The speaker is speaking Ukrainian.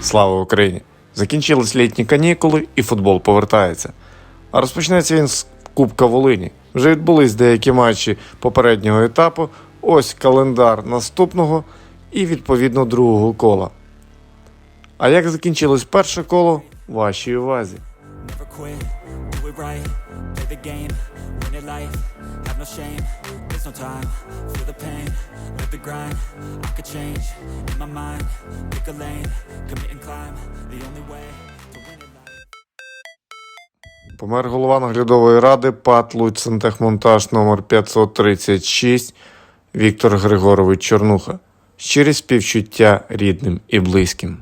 Слава Україні! Закінчились літні канікули і футбол повертається. А розпочнеться він з Кубка Волині. Вже відбулись деякі матчі попереднього етапу. Ось календар наступного і відповідно другого кола. А як закінчилось перше коло? Вашій увазі. Do it right, play the game, win it life, have no shame, there's no time, feel the pain, live the grind, I could change, in my mind, pick a lane, commit and climb, the only way to win it life. Помер голова наглядової ради ПАТ «Луцентехмонтаж номер 536 Віктор Григорович Чорнуха. Щирі співчуття рідним і близьким.